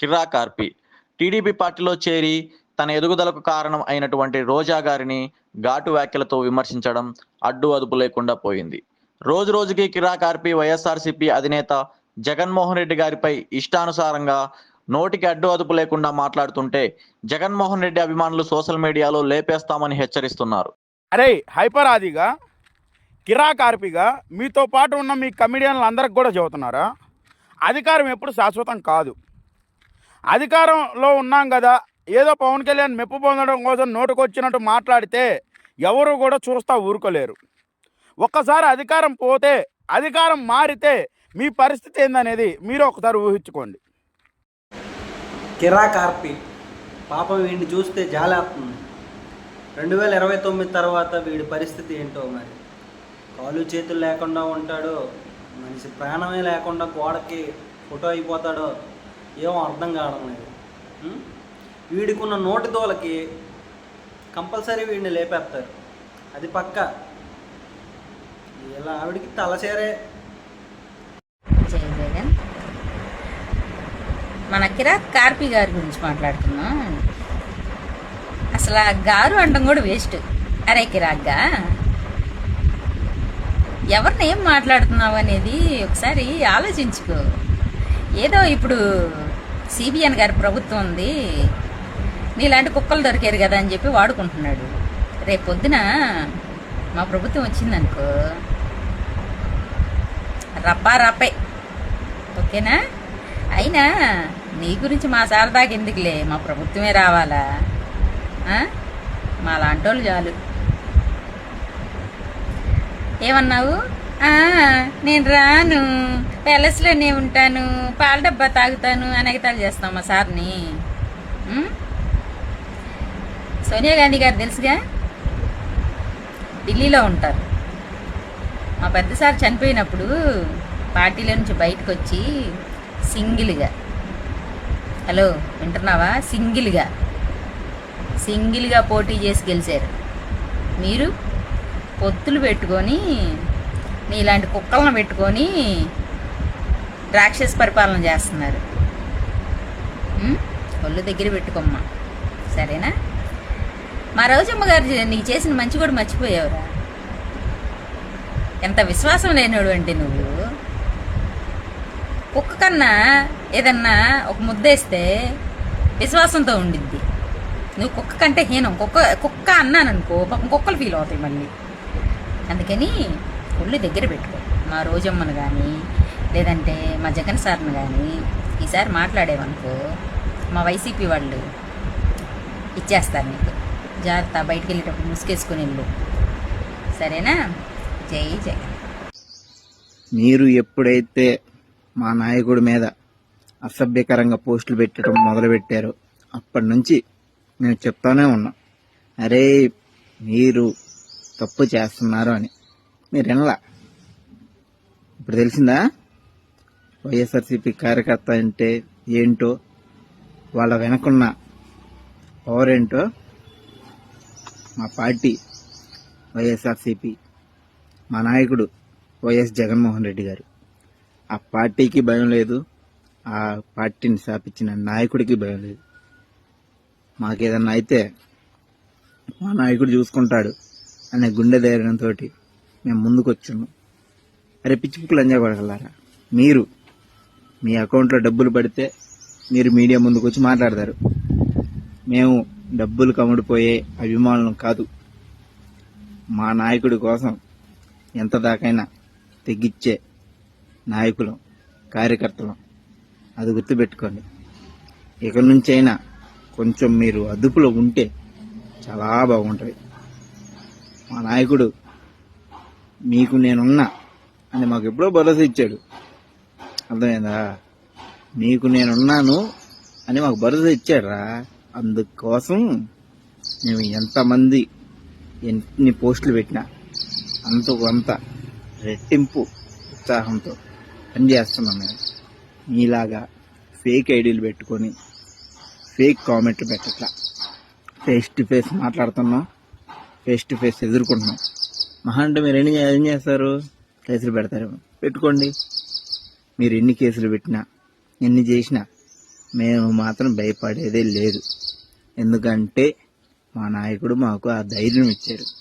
కిరా కార్పి TDP పార్టీలో చేరి తన ఎదుగుదలకు కారణం అయినటువంటి రోజా గారిని ఘాటు వ్యాఖ్యలతో విమర్శించడం అడ్డు అదుపు లేకుండా పోయింది. రోజు రోజుకి కిరా కార్పి వైఎస్ఆర్సీపీ అధినేత జగన్మోహన్ రెడ్డి గారిపై ఇష్టానుసారంగా నోటికి అడ్డు అదుపు లేకుండా మాట్లాడుతుంటే జగన్మోహన్ రెడ్డి అభిమానులు సోషల్ మీడియాలో లేపేస్తామని హెచ్చరిస్తున్నారు. అరే హైపర్ కిరా కిరాకార్పిగా మీతో పాటు ఉన్న మీ కమిడియన్లు అందరికి కూడా చెబుతున్నారా? అధికారం ఎప్పుడు శాశ్వతం కాదు. అధికారంలో ఉన్నాం కదా ఏదో పవన్ కళ్యాణ్ మెప్పు పొందడం కోసం నోటుకొచ్చినట్టు మాట్లాడితే ఎవరు కూడా చూస్తా ఊరుకోలేరు. ఒక్కసారి అధికారం పోతే అధికారం మారితే మీ పరిస్థితి ఏందనేది మీరు ఒకసారి ఊహించుకోండి. కిరా కార్పి పాపం వీడిని చూస్తే జాలేస్తుంది రెండు వేల ఇరవై తొమ్మిది తర్వాత వీడి పరిస్థితి ఏంటో మరి? కాలు చేతులు లేకుండా ఉంటాడో మనిషి ప్రాణమే లేకుండా గోడకి ఫోటో అయిపోతాడో ఏం అర్థం కావడం లేదు. వీడికున్న నోటి దోలకి కంపల్సరీ వీడిని లేపేస్తారు. అది పక్క. ఇలా ఆవిడికి తలచేరే మన కిరాక్ కార్పి గారి గురించి మాట్లాడుతున్నాం. అసలు ఆ గారు అంటం కూడా వేస్ట్. అరే కిరాక్గా ఎవరిని ఏం మాట్లాడుతున్నావు అనేది ఒకసారి ఆలోచించుకో. ఏదో ఇప్పుడు సిబిఎన్ గారి ప్రభుత్వం ఉంది. నీలాంటి కుక్కలు దొరికారు కదా అని చెప్పి వాడుకుంటున్నాడు. రేపు పొద్దున మా ప్రభుత్వం వచ్చిందనుకో రబ్బా రప్పే ఓకేనా? అయినా నీ గురించి మా సారదాకి ఎందుకులే? మా ప్రభుత్వమే రావాలా? మా లాంటోళ్ళు చాలు. ఏమన్నావు? నేను రాను. ప్యాలెస్లోనే ఉంటాను పాల డబ్బా తాగుతాను అనగతాలు చేస్తాం మా సార్ని. సోనియా గాంధీ గారు తెలుసుగా? ఢిల్లీలో ఉంటారు. మా పెద్ద సార్ చనిపోయినప్పుడు పార్టీలో నుంచి బయటకు వచ్చి సింగిల్గా. హలో వింటున్నావా? సింగిల్గా. సింగిల్గా పోటీ చేసి గెలిచారు. మీరు పొత్తులు పెట్టుకొని మీలాంటి కుక్కలను పెట్టుకొని రాక్షస పరిపాలన చేస్తున్నారు. ఒళ్ళు దగ్గర పెట్టుకోమ్మా. సరేనా? మా రోజమ్మ గారు నీకు చేసిన మంచి కూడా మర్చిపోయావురా. ఎంత విశ్వాసం లేనివాడు అంటే నువ్వు. కుక్క కన్నా ఏదన్నా ఒక ముద్దేస్తే విశ్వాసంతో ఉండిద్ది. నువ్వు కుక్క కంటే హీనం. కుక్క కుక్క అన్నాననుకో పాపం కుక్కలు ఫీల్ అవుతాయి మళ్ళీ. అందుకని ఒళ్ళు దగ్గర పెట్టుకో. మా రోజమ్మను కానీ లేదంటే మా జగన్ సార్ని కానీ ఈసారి మాట్లాడేవనుకో మా వైసీపీ వాళ్ళు ఇచ్చేస్తారు నీకు. జాగ్రత్త బయటికి వెళ్ళేటప్పుడు ముసుకేసుకుని వెళ్ళు. సరేనా? జై జగన్. మీరు ఎప్పుడైతే మా నాయకుడి మీద అసభ్యకరంగా పోస్టులు పెట్టడం మొదలుపెట్టారో అప్పటి నుంచి నేను చెప్తానే ఉన్నా. అరే మీరు తప్పు చేస్తున్నారు అని. మీరు వినలా? ఇప్పుడు తెలిసిందా? వైఎస్ఆర్సీపీ కార్యకర్త అంటే ఏంటో వాళ్ళ వెనకున్న పవర్ ఏంటో మా పార్టీ వైఎస్ఆర్సీపీ మా నాయకుడు వైఎస్ జగన్మోహన్ రెడ్డి గారు. ఆ పార్టీకి భయం లేదు ఆ పార్టీని స్థాపించిన నాయకుడికి భయం లేదు. మాకేదన్నా అయితే మా నాయకుడు చూసుకుంటాడు అనే గుండె ధైర్యంతో మేము ముందుకు వచ్చాము అరే పిచ్చిపుక్కులు ఎంజాయ్ మీరు మీ అకౌంట్లో డబ్బులు పడితే మీరు మీడియా ముందుకు వచ్చి మాట్లాడతారు. మేము డబ్బులు కమడిపోయే అభిమానులం కాదు. మా నాయకుడి కోసం ఎంత దాకైనా తెగిచ్చే నాయకులం కార్యకర్తలం. అది గుర్తుపెట్టుకోండి. ఇక నుంచైనా కొంచెం మీరు అదుపులో ఉంటే చాలా బాగుంటుంది. మా నాయకుడు మీకు నేనున్నా అని మాకు ఎప్పుడో భరోసా ఇచ్చాడు. అర్థమైందా? నీకు నేనున్నాను అని మాకు భరోసా ఇచ్చాడురా అందుకోసం మేము ఎంతమంది ఎన్ని పోస్టులు పెట్టినా అంతకు కొంత రెట్టింపు ఉత్సాహంతో పనిచేస్తున్నాం మేము. మీలాగా ఫేక్ ఐడీలు పెట్టుకొని ఫేక్ కామెంట్లు పెట్టట్లా. ఫేస్ టు ఫేస్ మాట్లాడుతున్నాం ఫేస్ టు ఫేస్ ఎదుర్కొంటున్నాం. మహా అంటే మీరు ఎన్ని ఏం చేస్తారు? కేసులు పెడతారు పెట్టుకోండి. మీరు ఎన్ని కేసులు పెట్టినా ఎన్ని చేసినా మేము మాత్రం భయపడేదే లేదు. ఎందుకంటే మా నాయకుడు మాకు ఆ ధైర్యం ఇచ్చారు.